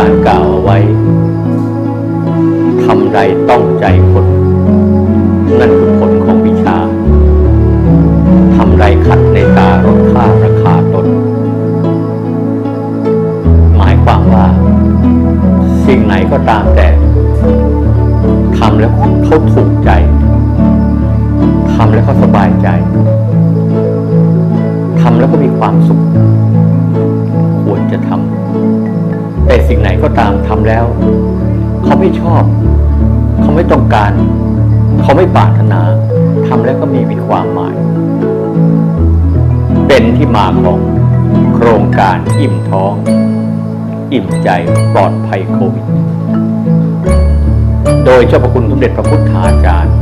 านกล่าวเอาไว้ทำใดต้องใจคน นั่นคือผลของวิชาทำไรขัดในตารถค่าราคาตน หมายความว่า สิ่งไหนก็ตามแต่ทำแล้วเขาถูกใจทำแล้วเขาสบายใจทำแล้วก็มีความสุข ควรจะทำ แต่สิ่งไหนก็ตามทำแล้ว เขาไม่ชอบ เขาไม่ต้องการ เขาไม่ปรารถนาทำแล้วก็มีมีความหมาย เป็นที่มาของโครงการอิ่มท้อง อิ่มใจปลอดภัยโควิด โดยเจ้าพระคุณสมเด็จพระพุทธาจารย์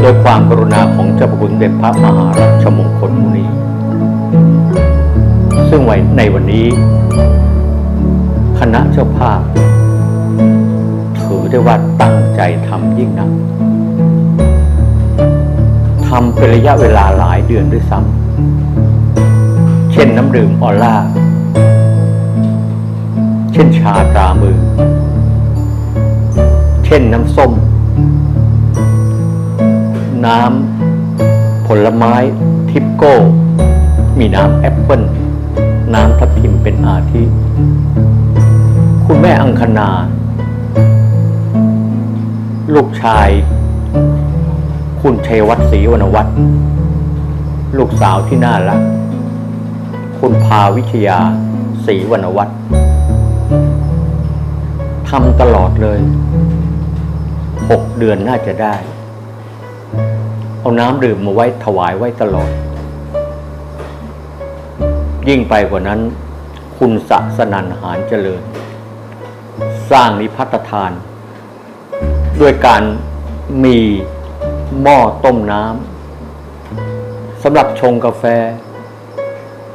โดยความกรุณาของเจ้าพระคุณสมเด็จพระมหารัชมงคลมุนีซึ่งไว้ในวันนี้ คณะเจ้าภาพ ถือได้ว่าตั้งใจทำยิ่งนักทำเป็นระยะเวลาหลายเดือนด้วยซ้ำเช่นน้ำดื่มออล่า เช่นชาตรามือ เช่นน้ำส้ม น้ำผลไม้ทิปโก้ มีน้ำแอปเปิ้ลน้ำทับทิมเป็นอาทิ คุณแม่อังคณา ลูกชาย คุณชัยวัฒน์ศรีวรรณวัฒน์ลูกสาวที่น่ารัก คุณพาวิทยาศรีวรรณวัฒน์ทำตลอดเลยหกเดือนน่าจะได้ เอาน้ำดื่มมาไว้ถวายไว้ตลอด ยิ่งไปกว่านั้น คุณศักดิ์สนันหารเจริญ สร้างนิพัฒทาน ด้วยการมีหม้อต้มน้ำสำหรับชงกาแฟ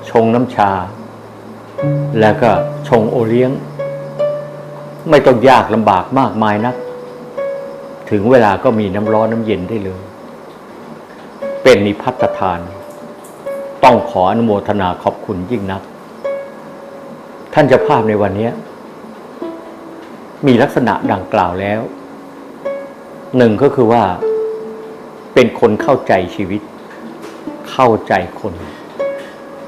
ชงน้ำชา แล้วก็ชงโอเลี้ยง ไม่ต้องยากลำบากมากมายนัก ถึงเวลาก็มีน้ำร้อนน้ำเย็นได้เลย เป็นนิพัฒทาน ต้องขออนุโมทนาขอบคุณยิ่งนัก ท่านจ้าภาพในวันนี้ มีลักษณะดังกล่าวแล้ว หนึ่งก็คือว่า เป็นคนเข้าใจชีวิต เข้าใจคน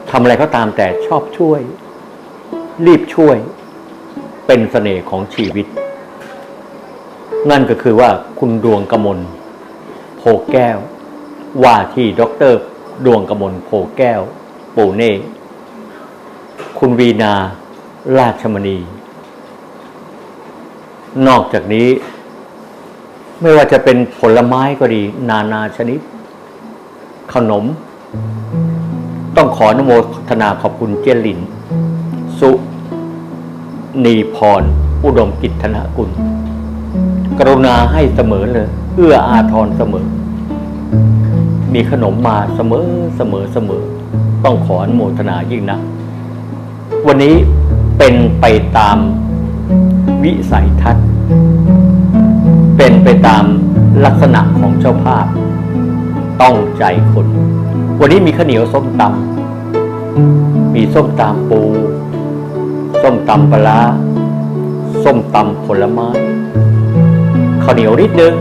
ทำอะไรก็ตามแต่ชอบช่วย รีบช่วย เป็นเสน่ห์ของชีวิต นั่นก็คือว่าคุณดวงกมลโพแก้ว ว่าที่ด็อกเตอร์ดวงกมลโพแก้ว ปูเน่ คุณวีนา ราชมณี นอกจากนี้ ไม่ว่าจะเป็นผลไม้ก็ดี นานาชนิด ขนม ต้องขออนุโมทนาขอบคุณเจลิน สุนีพร อุดมกิจธนกุล กรุณาให้เสมอเลย เอื้ออาทรเสมอ มีขนมมาเสมอเสมอเสมอ ต้องขออนุโมทนายิ่งนะ วันนี้เป็นไปตาม วิสัยทัศน์ เป็นไปตามลักษณะของเจ้าภาพ ต้องใจคน วันนี้มีข้าวเหนียวส้มตำมีส้มตำปู ส้มตำปลาร้าส้มตำผลไม้ข้าวเหนียวนิดนึง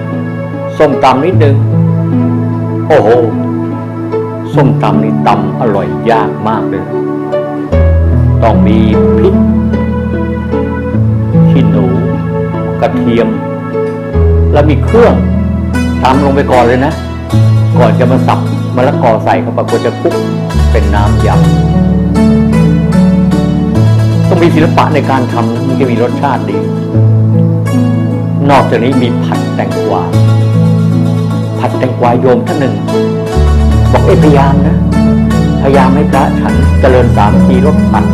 ส้มตำนิดนึง โอ้โหส้มตำนี่ตำอร่อยยากมากเลย ต้องมีพริก ขี้หนู กระเทียม แล้วมีเครื่องตำลงไปก่อนเลยนะ ก่อนจะมาสับมะละกอใส่เข้าไปควรจะคลุกเป็นน้ำยำต้องมีศิลปะในการทำนะมันจะมีรสชาติดี นอกจากนี้มีผัดแตงกวาผัดแตงกวาโยมท่านหนึ่ง บอกเอ้พยายามนะ พยายามให้พระฉันเจริญสามทีลดผัด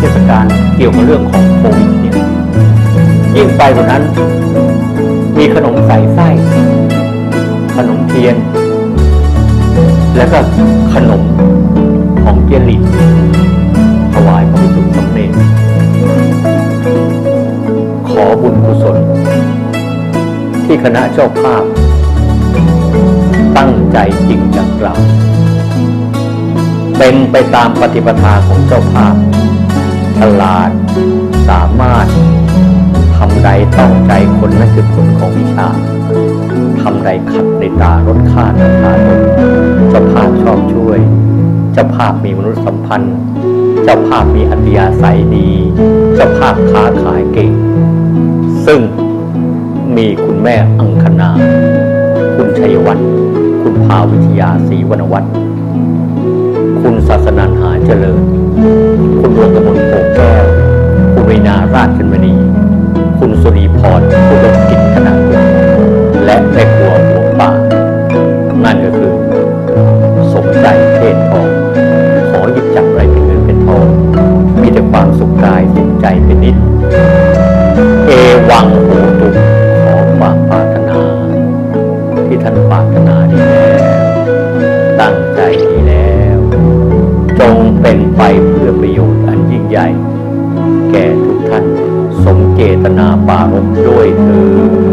เทศกาลเกี่ยวกับเรื่องของโควิดเนี่ยยิ่งไปกว่านั้น มีขนมใส่ไส้ ขนมเทียน แล้วก็ขนมของเจลิตถวายพระพิสุทธิ์สำเร็จขอบุญกุศล ที่คณะเจ้าภาพ ตั้งใจจริงจังกล่าวเป็นไปตามปฏิปทาของเจ้าภาพ ฉลาด สามารถทำใดต้องใจคนนั่นคือผลของวิชาทำใดขัดในตารถค่านันทาตนเจ้าภาพชอบช่วย เจ้าภาพมีมนุษยสัมพันธ์ เจ้าภาพมีอัธยาศัยดี เจ้าภาพค้าขายเก่ง ซึ่งมีคุณแม่อังคณา คุณชัยวัฒน์คุณภาวิทยาศรีวรรณวัฒน์คุณศาสนันหาเจริญ คุณดวงกม ราชชนมณี คุณสุรีพร ตนาปารภด้วยเธอ